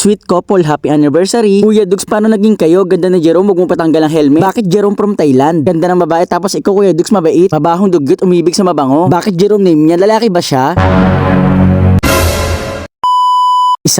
Sweet couple, happy anniversary. Kuya Dugs, paano naging kayo? Ganda ni Jerome, huwag mong patanggal ang helmet. Bakit Jerome from Thailand? Ganda ng babae, tapos ikaw Kuya Dugs mabait. Mabahong dugyot, umibig sa mabango. Bakit Jerome name niya? Lalaki ba siya?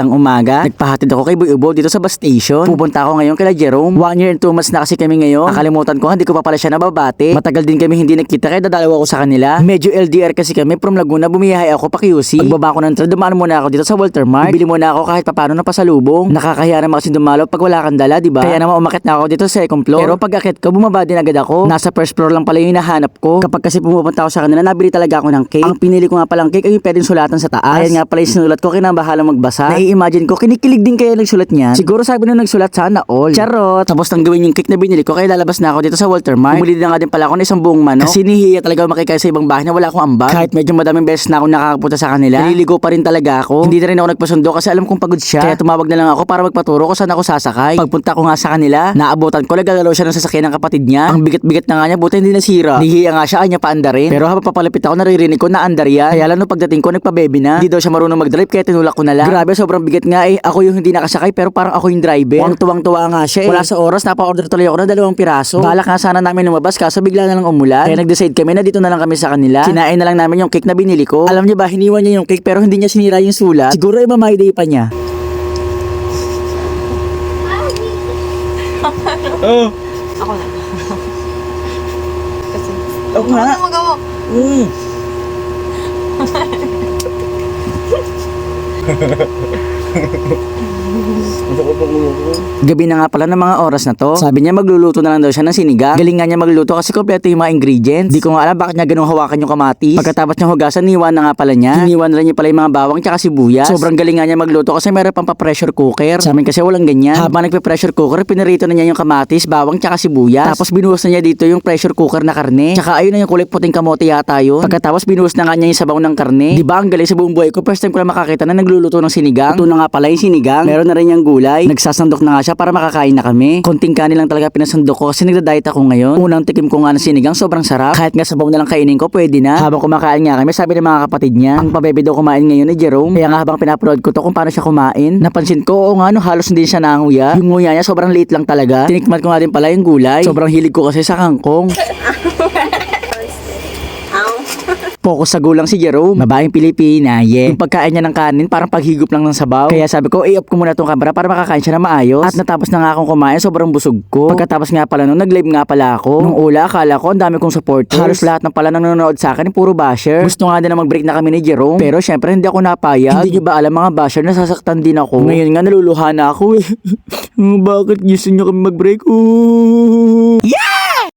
Isang umaga, nagpahatid ako kay Boy Ubo dito sa bus station. Pupunta ako ngayon kay Jerome. One year and two months na kasi kami ngayon. Nakalimutan ko, hindi ko pa pala siya nababate. Matagal din kami hindi nagkita kaya dadalawa ako sa kanila. Medyo LDR kasi kami from Laguna, bumiyahe ako pa QC. Pagbaba ko ng train, dumaan muna ako dito sa Walter Mart. Bili muna ako kahit papano na pasalubong. Nakakahiya naman kasi dumalaw pag wala kang dala, di ba? Kaya naman umakit na ako dito sa second floor. Pero pag akit ko, bumaba din agad ako. Nasa first floor lang pala yung hinahanap ko. Kapag kasi pumupunta ako sa kanila, nabili talaga ako ng cake. Ang pinili ko nga palang cake ay yung pwedeng sulatan sa taas. Ayan nga pala yung sinulat ko, kinabahala magbasa. Nai-imagine ko, kinikilig din kaya nagsulat niya. Siguro sabi nung nagsulat, sana all. Charot! Tapos nang gawin yung cake na binili ko, kaya lalabas na ako dito sa Walter Mart. Bumili na nga din pala ako ng isang buong manok. Kasi nihiya talaga makikaya sa ibang bahay na wala akong ambag. Kahit medyo madaming beses na ako nakakapunta sa kanila, naliligo pa rin talaga ako. Hindi na rin ako nagpasundo kasi alam kong pagod siya. Kaya tumawag na lang ako para magpaturo ko saan ako sasakay. Pagpunta ko nga sa kanila, naabutan ko, nagagalaw siya ng sasakyan ng kapatid niya. Ang bigat-bigat na nga niya, buti hindi nasira. Nihiya nga siya, anya pa andarin. Pero habang papalapit ako, naririnig ko na andar yan. Kaya lalo pagdating ko, nagpa-baby na. Hindi daw siya marunong mag-drive, kaya tinulak ko na lang. Grabe, sobrang bigat nga eh. Ako yung hindi nakasakay, pero parang ako yung driver. Ang tuwang-tuwa nga siya eh. Wala sa oras, napa-order tuloy ako ng dalawang piraso. Balak nga sana namin lumabas, kaso bigla na lang umulan. Kaya nag-decide kami na dito na lang kami sa kanila. Kinain na lang namin yung cake na binili ko. Alam niyo ba, hiniwan niya yung cake pero hindi niya sinira yung sulat. Siguro my day pa niya. Oh, Ako na. Kasi, ako nga. ano magawa? Mm. ハハハハ。Gabi na nga pala ng mga oras na to. Sabi niya magluluto na lang daw siya ng sinigang. Galing nga niya magluto kasi kompleto yung mga ingredients. Di ko nga alam bakit niya ganun hawakan yung kamatis. Pagkatapos niya hugasan, niwan na nga pala niya. Hiniwan na rin niya pala yung mga bawang tsaka sibuyas. Sobrang galing nga niya magluto kasi meron pang pa-pressure cooker. Sa amin kasi walang ganyan. Habang nagpe-pressure cooker, pinirito na niya yung kamatis, bawang tsaka sibuyas. Tapos binuhos na niya dito yung pressure cooker na karne. Tsaka ayun na yung kulay puting kamote yata yun. Pagkatapos binuhos na nga niya yung sabaw ng karne. Di ba ang galing sa buong buhay ko? First time ko lang makakita na nagluluto ng sinigang. Ito na nga pala yung sinigang. Meron na rin yung gulay. Nagsasandok na nga siya para makakain na kami. Konting kanin lang talaga pinasandok ko kasi nagda-diet ako ngayon. Unang tikim ko nga ng sinigang, sobrang sarap. Kahit nga sabaw na lang kainin ko, pwede na. Habang kumakain nga kami, sabi ng mga kapatid niya, ang pabebe daw kumain ngayon ni Jerome. Kaya nga habang pinapanood ko to kung paano siya kumain, napansin ko, oo nga no, halos hindi siya nanguya. Yung nguya niya sobrang liit lang talaga. Tinikman ko nga din pala yung gulay. Sobrang hilig ko kasi sa kangkong. Focus sa gulang si Jerome. Babaeng Pilipina, yeah. Yung pagkain niya ng kanin, parang paghigop lang ng sabaw. Kaya sabi ko, i-off ko muna tong camera para makakain siya na maayos. At natapos na nga akong kumain, sobrang busog ko. Pagkatapos nga pala nung nag-live nga pala ako. Nung ula, akala ko ang dami kong supporters. Halos lahat ng pala nanonood sa akin, puro basher. Gusto nga din na mag-break na kami ni Jerome. Pero syempre, hindi ako napayag. Hindi nyo ba alam mga basher, nasasaktan din ako. Ngayon nga, naluluha na ako eh. Bakit gusto nyo kami mag-break? Ooh.